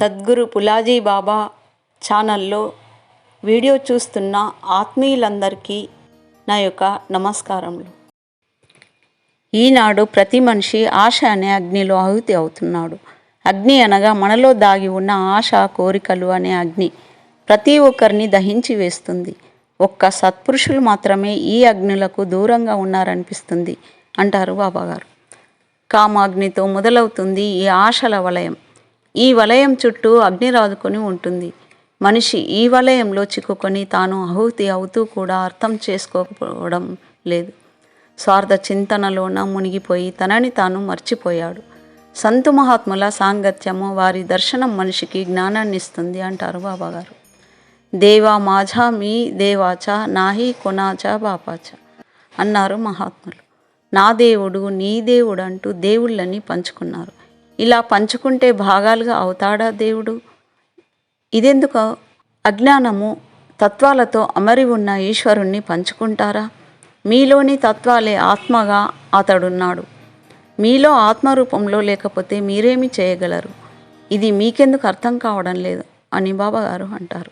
సద్గురు పులాజీ బాబా ఛానల్లో వీడియో చూస్తున్న ఆత్మీయులందరికీ నా యొక్క నమస్కారములు. ఈనాడు ప్రతి మనిషి ఆశ అనే అగ్నిలో ఆహుతి అవుతున్నాడు. అగ్ని అనగా మనలో దాగి ఉన్న ఆశ కోరికలు అనే అగ్ని ప్రతి ఒక్కరిని దహించి వేస్తుంది. ఒక్క సత్పురుషులు మాత్రమే ఈ అగ్నులకు దూరంగా ఉన్నారనిపిస్తుంది అంటారు బాబాగారు. కామాగ్నితో మొదలవుతుంది ఈ ఆశల వలయం. ఈ వలయం చుట్టూ అగ్ని రాదుకొని ఉంటుంది. మనిషి ఈ వలయంలో చిక్కుకొని తాను ఆహుతి అవుతూ కూడా అర్థం చేసుకోకపోవడం లేదు. స్వార్థ చింతనలోన మునిగిపోయి తనని తాను మర్చిపోయాడు. సంతు మహాత్ముల సాంగత్యము వారి దర్శనం మనిషికి జ్ఞానాన్ని ఇస్తుంది అంటారు బాబాగారు. దేవా మాఝా మీ దేవాచ నాహి కొనాచ బాపాచ అన్నారు మహాత్ములు. నా దేవుడు నీ దేవుడు అంటూ దేవుళ్ళని పంచుకున్నారు. ఇలా పంచుకుంటే భాగాలుగా అవుతాడా దేవుడు? ఇదెందుకు అజ్ఞానము తత్వాలతో అమరి ఉన్న ఈశ్వరుణ్ణి పంచుకుంటారా? మీలోని తత్వాలే ఆత్మగా అతడున్నాడు. మీలో ఆత్మరూపంలో లేకపోతే మీరేమి చేయగలరు? ఇది మీకెందుకు అర్థం కావడం లేదు అని బాబాగారు అంటారు.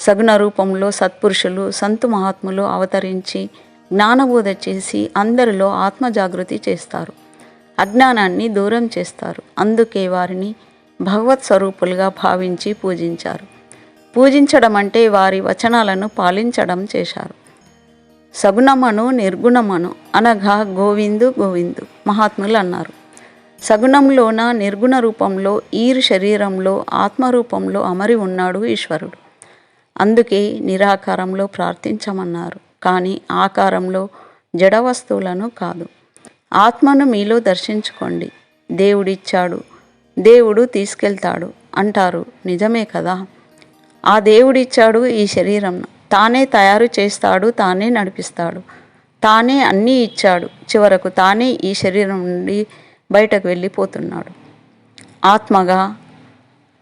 సగుణ రూపంలో సత్పురుషులు సంతు మహాత్ములు అవతరించి జ్ఞానబోధ చేసి అందరిలో ఆత్మజాగృతి చేస్తారు. అజ్ఞానాన్ని దూరం చేస్తారు. అందుకే వారిని భగవత్ స్వరూపులుగా భావించి పూజించారు. పూజించడం అంటే వారి వచనాలను పాలించడం చేశారు. సగుణమను నిర్గుణమను అనగా గోవిందు గోవిందు మహాత్ములు అన్నారు. సగుణంలోన నిర్గుణ రూపంలో ఈరు శరీరంలో ఆత్మరూపంలో అమరి ఉన్నాడు ఈశ్వరుడు. అందుకే నిరాకారంలో ప్రార్థించమన్నారు. కానీ ఆకారంలో జడ వస్తువులను కాదు. ఆత్మను మీలో దర్శించుకోండి. దేవుడిచ్చాడు. దేవుడు తీసుకెళ్తాడు అంటారు. నిజమే కదా? ఆ దేవుడిచ్చాడు ఈ శరీరం. తానే తయారు చేస్తాడు తానే నడిపిస్తాడు. తానే అన్నీ ఇచ్చాడు. చివరకు తానే ఈ శరీరం నుండి బయటకు వెళ్ళిపోతున్నాడు. ఆత్మగా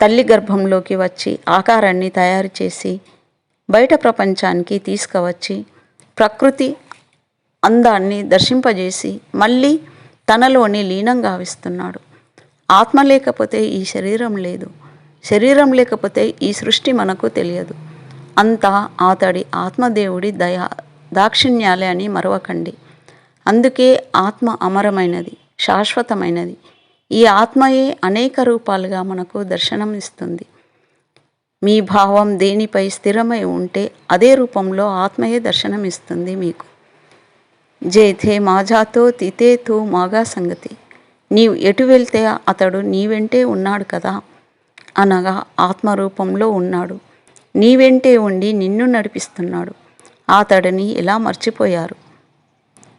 తల్లి గర్భంలోకి వచ్చి ఆకారాన్ని తయారు చేసి బయట ప్రపంచానికి తీసుకువచ్చి ప్రకృతి అందాన్ని దర్శింపజేసి మళ్ళీ తనలోని లీనం గావిస్తున్నాడు. ఆత్మ లేకపోతే ఈ శరీరం లేదు. శరీరం లేకపోతే ఈ సృష్టి మనకు తెలియదు. అంతా అతడి ఆత్మదేవుడి దయా దాక్షిణ్యాలే అని మరవకండి. అందుకే ఆత్మ అమరమైనది శాశ్వతమైనది. ఈ ఆత్మయే అనేక రూపాలుగా మనకు దర్శనం ఇస్తుంది. మీ భావం దేనిపై స్థిరమై ఉంటే అదే రూపంలో ఆత్మయే దర్శనమిస్తుంది మీకు. జేథే మాజాతో తితేతో మాగా సంగతి. నీవు ఎటు వెళ్తే అతడు నీ వెంటే ఉన్నాడు కదా? అనగా ఆత్మరూపంలో ఉన్నాడు. నీ వెంటే ఉండి నిన్ను నడిపిస్తున్నాడు. అతడిని ఇలా మర్చిపోయారు?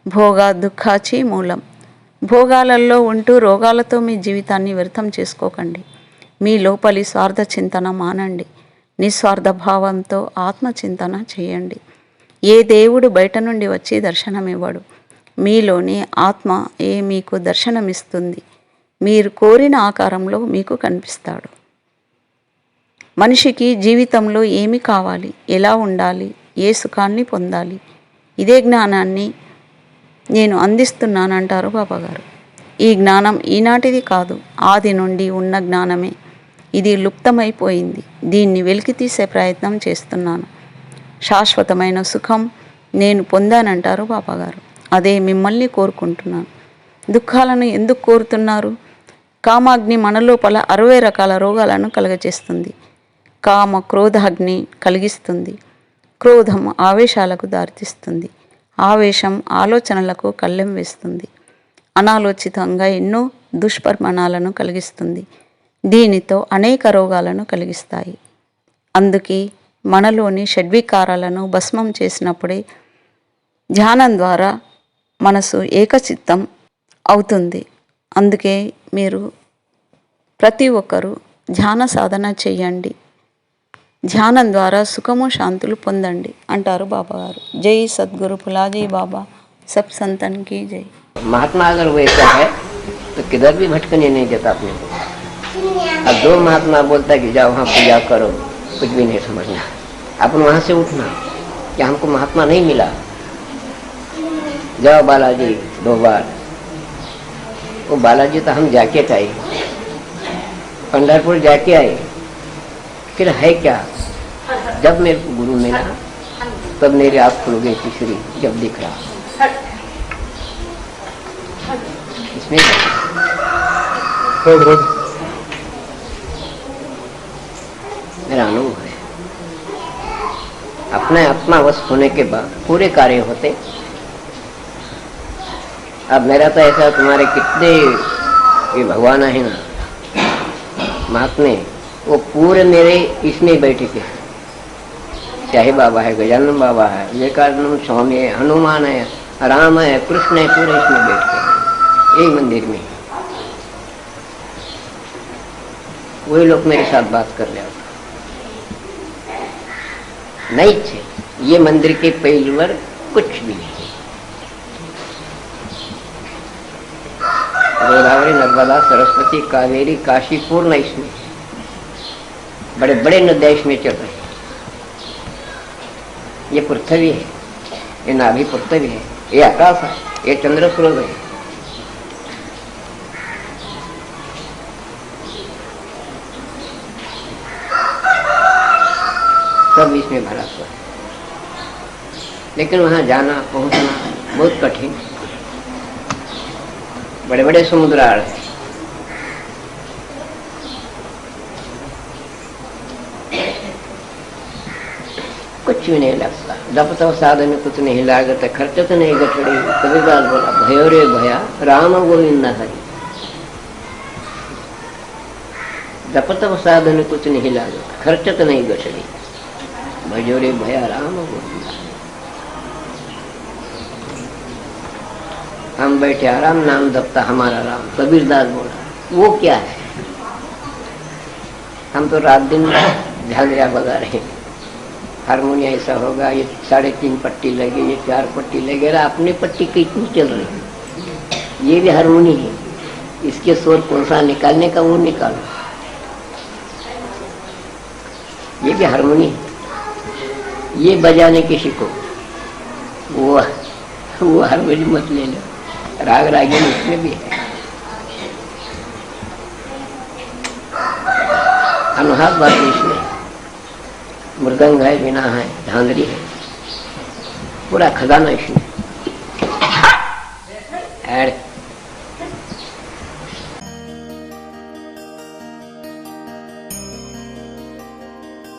భోగ దుఃఖాచి మూలం. భోగాలలో ఉంటూ రోగాలతో మీ జీవితాన్ని వ్యర్థం చేసుకోకండి. మీ లోపలి స్వార్థ చింతన మానండి. నిస్వార్థ భావంతో ఆత్మచింతన చేయండి. ఏ దేవుడు బయట నుండి వచ్చి దర్శనమివ్వడు. మీలోని ఆత్మ ఏ మీకు దర్శనమిస్తుంది? మీరు కోరిన ఆకారంలో మీకు కనిపిస్తాడు. మనిషికి జీవితంలో ఏమి కావాలి? ఎలా ఉండాలి? ఏ సుఖాన్ని పొందాలి? ఇదే జ్ఞానాన్ని నేను అందిస్తున్నానంటారు బాబాగారు. ఈ జ్ఞానం ఈనాటిది కాదు ఆది నుండి ఉన్న జ్ఞానమే. ఇది లుప్తమైపోయింది. దీన్ని వెలికి తీసే ప్రయత్నం చేస్తున్నాను. శాశ్వతమైన సుఖం నేను పొందానంటారు బాబాగారు. అదే మిమ్మల్ని కోరుకుంటున్నాను. దుఃఖాలను ఎందుకు కోరుతున్నారు? కామాగ్ని మనలోపల అరవై రకాల రోగాలను కలగజేస్తుంది. కామ క్రోధాగ్ని కలిగిస్తుంది. క్రోధం ఆవేశాలకు దారితీస్తుంది. ఆవేశం ఆలోచనలకు కళ్ళెం వేస్తుంది. అనాలోచితంగా ఎన్నో దుష్పరిమాణాలను కలిగిస్తుంది. దీనితో అనేక రోగాలను కలిగిస్తాయి. అందుకే మనలోని షడ్వికారాలను భస్మం చేసినప్పుడే ధ్యానం ద్వారా మనసు ఏకచిత్తం అవుతుంది అందుకే మీరు ప్రతి ఒక్కరూ ధ్యాన సాధన చేయండి ధ్యానం ద్వారా సుఖము శాంతులు పొందండి అంటారు బాబాగారు జై సద్గురు పులాజీ బాబా సబ్ సంతన్కి జై महात्मा अगर वैसा है तो किधर भी भटकने नहीं देता अपने को अब दो महात्मा बोलता है कि जाओ वहाँ पूजा करो कुछ भी नहीं समझना अपन वहाँ से उठना। कि हमको महात्मा नहीं मिला। जाओ बालाजी दो बार। वो बालाजी तो हम जाके आए। पंडरपुर जाके आए। फिर है क्या? जब मेरे को गुरु मिला तब मेरी आँख खुल गई तीसरी जब दिख रहा। इसमें मेरा अनुभव है। अपने आत्मा वश होने के बाद पूरे कार्य होते। अब मेरा तो ऐसा तुम्हारे कितने ये भगवान है ना, महात्मे, वो पूरे मेरे इसमें बैठे थे। चाहे बाबा है, गजानन बाबा है, विवेकानंद स्वामी है, हनुमान है, राम है, कृष्ण है, पूरे इसमें बैठ के यही मंदिर में। वही लोग मेरे साथ बात कर रहे नहीं थे। ये मंदिर के पहलवर कुछ भी नहीं। गोदावरी, नर्मदा, सरस्वती, कावेरी काशी पूर्ण इसमें बड़े बड़े नदियाँ इसमें चल रहे ये पृथ्वी है, ये नाभि पृथ्वी है, ये आकाश है, ये चंद्र सूरज है। इसमें भरा हुआ है। लेकिन वहाँ जाना, पहुँचना बहुत कठिन बड़े बड़े समुद्रार है। कुछ भी नहीं लगता। जब तो साधन में कुछ नहीं लागत, खर्च तो नहीं गठड़ी। कभी बात बोला, भयो रे भया, राम गोविंद हरि। तप साधन कुछ नहीं लागत, खर्च तो नहीं गठड़ी। भयो रे भया राम हम बैठे आराम नाम दबता, हमारा राम। कबीरदास बोला, वो क्या है? हम तो रात दिन झांझरा बजा रहे हारमोनिया ऐसा होगा, ये साढ़े तीन पट्टी लगे, ये चार पट्टी लगे अपनी पट्टी कितनी चल रही है। ये भी हारमोनी है। इसके स्वर कौन सा निकालने का, वो निकालो। ये भी हारमोनी है। ये बजाने की सीखो वो वो हारमोनी मत ले लो। राग रागिन इसमें भी है। अनुहार बात इसमें। मृदंग है बिना है धांधरी है। पूरा खजाना इसमें।